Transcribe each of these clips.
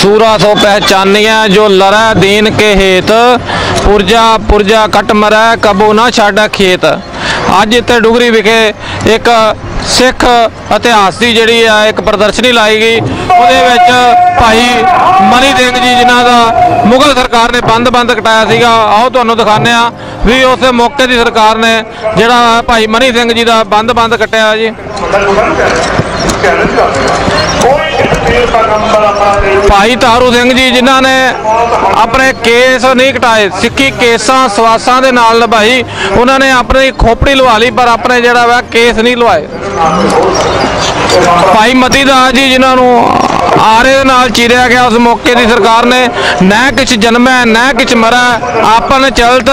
सूरा सो पहचानिया जो लड़ा दीन के हेत पुरजा पुरजा कट मरै कबो ना ਛਾੜਾ ਖੇਤ ਅੱਜ ਇੱਥੇ ਡੁਗਰੀ ਵਿਖੇ ਇੱਕ ਸਿੱਖ ਇਤਿਹਾਸ ਦੀ ਜਿਹੜੀ ਆ ਇੱਕ ਪ੍ਰਦਰਸ਼ਨੀ ਲਾਈ ਗਈ ਉਹਦੇ ਵਿੱਚ ਭਾਈ ਮਨੀ ਸਿੰਘ ਜੀ ਜਿਨ੍ਹਾਂ ਦਾ ਮੁਗਲ ਸਰਕਾਰ ਨੇ ਬੰਦ-ਬੰਦ ਕਟਾਇਆ ਸੀਗਾ ਆਓ ਤੁਹਾਨੂੰ ਦਿਖਾਉਂਦੇ ਆ ਵੀ ਉਸੇ ਮੌਕੇ ਦੀ ਸਰਕਾਰ ਨੇ ਜਿਹੜਾ ਭਾਈ ਮਨੀ ਸਿੰਘ ਜੀ ਦਾ ਬੰਦ-ਬੰਦ ਕਟਿਆ ਜੀ ਭਾਈ ਤਾਰੂ ਸਿੰਘ ਜੀ, ਜਿਨ੍ਹਾਂ ਨੇ ਆਪਣੇ ਕੇਸ ਨਹੀਂ ਕਟਾਏ ਸਿੱਖੀ ਕੇਸਾਂ, ਸਵਾਸਾਂ ਦੇ ਨਾਲ ਨਿਭਾਈ। ਉਹਨਾਂ ਨੇ ਆਪਣੀ ਖੋਪੜੀ ਲਵਾ ਲਈ, ਪਰ ਆਪਣੇ ਜਿਹੜਾ ਵਾ ਕੇਸ ਨਹੀਂ ਲਵਾਏ। ਭਾਈ ਮਤੀ ਦਾਸ ਜੀ, ਜਿਨ੍ਹਾਂ ਨੂੰ ਆਰੇ ਦੇ ਨਾਲ ਚੀਰਿਆ ਗਿਆ ਉਸ ਮੌਕੇ ਦੀ ਸਰਕਾਰ ਨੇ। ਨਾ ਕਿਛ ਜਨਮੈ ਨਾ ਕਿਛ ਮਰੈ, ਆਪਨ ਚਲਤ,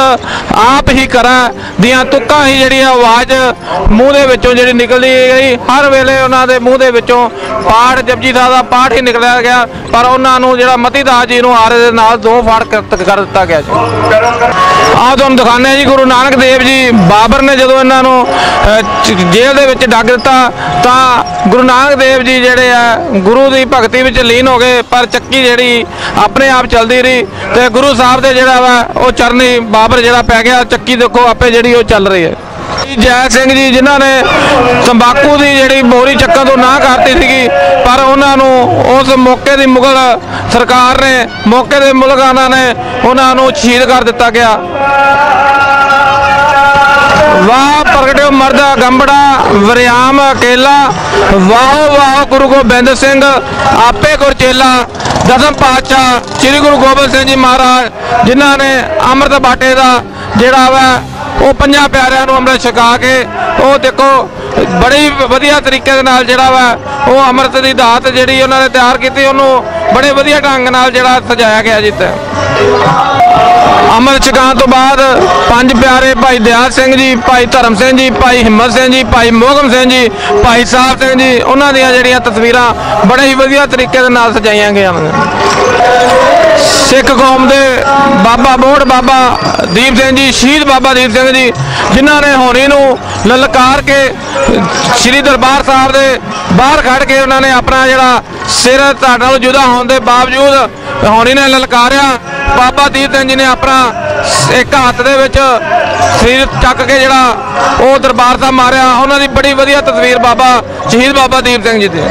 ਆਪ ਹੀ ਕਰਾਂ। ਦੀਆਂ ਤੁਕਾਂ ਹੀ ਜਿਹੜੀ ਆ ਆਵਾਜ਼ ਮੂੰਹ ਦੇ ਵਿੱਚੋਂ ਜਿਹੜੀ ਨਿਕਲਦੀ ਗਈ। ਹਰ ਵੇਲੇ ਉਹਨਾਂ ਦੇ ਮੂੰਹ ਦੇ ਵਿੱਚੋਂ ਪਾਠ ਜਪਜੀ ਸਾਹਿਬ ਦਾ ਪਾਠ ਹੀ ਨਿਕਲਿਆ ਗਿਆ। ਪਰ ਉਹਨਾਂ ਨੂੰ ਜਿਹੜਾ ਮਤੀ ਦਾਸ ਜੀ ਨੂੰ ਆਰੇ ਦੇ ਨਾਲ ਦੋ ਫਾੜ ਕਰ ਦਿੱਤਾ ਗਿਆ ਜੀ। ਆਹ ਤੁਹਾਨੂੰ ਦਿਖਾਉਂਦੇ ਹਾਂ ਜੀ, ਗੁਰੂ ਨਾਨਕ ਦੇਵ ਜੀ ਬਾਬਰ ਨੇ ਜਦੋਂ ਇਹਨਾਂ ਨੂੰ ਜੇਲ੍ਹ ਦੇ ਵਿੱਚ ਡੱਗ ਦਿੱਤਾ, ਤਾਂ ਗੁਰੂ ਨਾਨਕ ਦੇਵ ਜੀ ਜਿਹੜੇ ਆ, ਗੁਰੂ ਦੀ ਭਗਤੀ ਵਿੱਚ ਲੀਨ ਹੋ ਗਏ, ਪਰ ਚੱਕੀ ਜਿਹੜੀ ਆਪਣੇ ਆਪ ਚੱਲਦੀ ਰਹੀ ਤੇ ਗੁਰੂ ਸਾਹਿਬ ਦੇ ਜਿਹੜਾ ਵਾ, ਉਹ ਚਰਨੀ ਬਾਬਰ ਜਿਹੜਾ ਪੈ ਗਿਆ, ਚੱਕੀ ਦੇਖੋ ਆਪੇ ਜਿਹੜੀ ਉਹ ਚੱਲ ਰਹੀ ਹੈ। ਜੈ ਸਿੰਘ ਜੀ ਜਿਨ੍ਹਾਂ ਨੇ ਤੰਬਾਕੂ ਦੀ ਜਿਹੜੀ ਮੋਹਰੀ ਚੱਕਣ ਤੋਂ ਨਾ ਕਰਤੀ ਸੀਗੀ, ਪਰ ਉਹਨਾਂ ਨੂੰ ਉਸ ਮੌਕੇ ਦੀ ਮੁਗਲ ਸਰਕਾਰ ਨੇ, ਮੌਕੇ ਦੇ ਮੁਲਕਾਨਾਂ ਨੇ ਉਹਨਾਂ ਨੂੰ ਸ਼ਹੀਦ ਕਰ ਦਿੱਤਾ ਗਿਆ। ਵਾਹ ਪ੍ਰਗਟਿਓ ਮਰਦਾ, ਗੰਬੜਾ, ਵਰਿਆਮ ਅਕੇਲਾ ਵਾਹ ਵਾਹ ਗੁਰੂ ਗੋਬਿੰਦ ਸਿੰਘ, ਆਪੇ ਗੁਰਚੇਲਾ, ਦਸਮ ਪਾਤਸ਼ਾਹ ਸ੍ਰੀ ਗੁਰੂ ਗੋਬਿੰਦ ਸਿੰਘ ਜੀ ਮਹਾਰਾਜ, ਜਿਨ੍ਹਾਂ ਨੇ ਅੰਮ੍ਰਿਤ ਬਾਟੇ ਦਾ ਜਿਹੜਾ ਵਾ ਉਹ ਪੰਜਾਂ ਪਿਆਰਿਆਂ ਨੂੰ ਅੰਮ੍ਰਿਤ ਛਕਾ ਕੇ ਉਹ ਦੇਖੋ ਬੜੀ ਵਧੀਆ ਤਰੀਕੇ ਦੇ ਨਾਲ ਜਿਹੜਾ ਵਾ ਉਹ ਅੰਮ੍ਰਿਤ ਦੀ ਦਾਤ ਜਿਹੜੀ ਉਹਨਾਂ ਨੇ ਤਿਆਰ ਕੀਤੀ, ਉਹਨੂੰ ਬੜੇ ਵਧੀਆ ਢੰਗ ਨਾਲ ਜਿਹੜਾ ਸਜਾਇਆ ਗਿਆ ਜਿੱਤੇ ਅਮਰ ਛਕਾਉਣ ਤੋਂ ਬਾਅਦ ਪੰਜ ਪਿਆਰੇ ਭਾਈ ਦਿਆਲ ਸਿੰਘ ਜੀ, ਭਾਈ ਧਰਮ ਸਿੰਘ ਜੀ, ਭਾਈ ਹਿੰਮਤ ਸਿੰਘ ਜੀ, ਭਾਈ ਮੋਗਮ ਸਿੰਘ ਜੀ, ਭਾਈ ਸਾਹਿਬ ਸਿੰਘ ਜੀ, ਉਹਨਾਂ ਦੀਆਂ ਜਿਹੜੀਆਂ ਤਸਵੀਰਾਂ ਬੜੇ ਹੀ ਵਧੀਆ ਤਰੀਕੇ ਦੇ ਨਾਲ ਸਜਾਈਆਂ ਗਈਆਂ ਨੇ। ਸਿੱਖ ਕੌਮ ਦੇ ਬਾਬਾ ਬੋੜ ਬਾਬਾ ਦੀਪ ਸਿੰਘ ਜੀ, ਸ਼ਹੀਦ ਬਾਬਾ ਦੀਪ ਸਿੰਘ ਜੀ, ਜਿਨ੍ਹਾਂ ਨੇ ਹੋਣੀ ਨੂੰ ਲਲਕਾਰ ਕੇ ਸ੍ਰੀ ਦਰਬਾਰ ਸਾਹਿਬ ਦੇ ਬਾਹਰ ਖੜ ਕੇ ਉਹਨਾਂ ਨੇ ਆਪਣਾ ਜਿਹੜਾ ਸਿਰ ਤੁਹਾਡੇ ਨਾਲ ਜੁਦਾ ਹੋਣ ਦੇ ਬਾਵਜੂਦ ਹੋਣੀ ਨੇ ਲਲਕਾਰਿਆ। ਬਾਬਾ ਦੀਪ ਸਿੰਘ ਜੀ ਨੇ ਆਪਣਾ ਇੱਕ ਹੱਥ ਦੇ ਵਿੱਚ ਸਿਰ ਚੱਕ ਕੇ ਜਿਹੜਾ ਉਹ ਦਰਬਾਰ ਸਾਹਿਬ ਮਾਰਿਆ। ਉਹਨਾਂ ਦੀ ਬੜੀ ਵਧੀਆ ਤਸਵੀਰ ਬਾਬਾ ਸ਼ਹੀਦ ਬਾਬਾ ਦੀਪ ਸਿੰਘ ਜੀ ਦੀ।